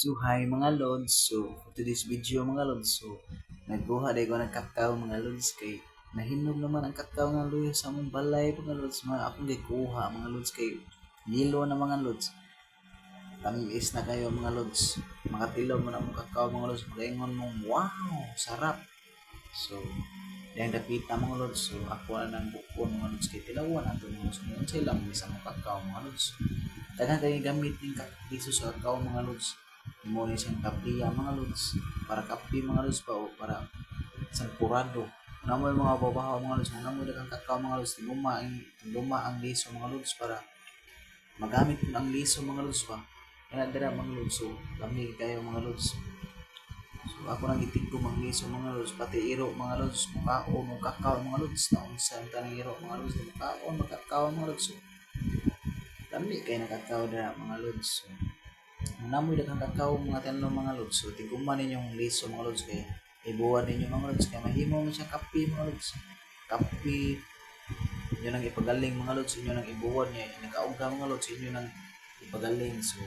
So hi mga lods, so for today's video mga lods, so nagkuha day ko ng kakao mga lods kay nahinog naman ang kakao nga luyo sa among balay mga lods, mga akong gikuha mga lods kay yelo na mga lods. Tamis na kayo mga lods. Makatilaw mo na mong kakao mga lods, magaingon mong wow, sarap. So, yung dapita mga lods, so ako na ng bukon mga lods kay tilawan ato mga lods. Ngayon sa ilang isa mong kakao mga lods. Taga kayo gamit ng kakao sa kakao mga lods mo ni siyang kapiya mga lods. Para kapi mga lods pa o para sa purado na mo mga babahaw mga lods. Na mo dagang kakao mga lods. Tiguma ang ang liso mga lods para magamit mo ang liso mga lods pa. Kaya dira mga lods so lamig kayo mga lods. So ako nang itig ko mga liso mga lods. Pati iro mga lods mukhaon mo kakao mga lods. Na unsa ang tanang iro mga lods mukhaon magkakao mga lods so. Lamig kayo na kakao dira mga lods so, namoy daghang kakao mga tanong mga lods. So tiguman ninyong liso mga lods kay ibuwan ninyo mga lods kay mahimo mo siya kape mga lods. Kape inyo nang ipagaling mga lods inyo nang ibuwan niya nagauga mga lods inyo nang ipagaling so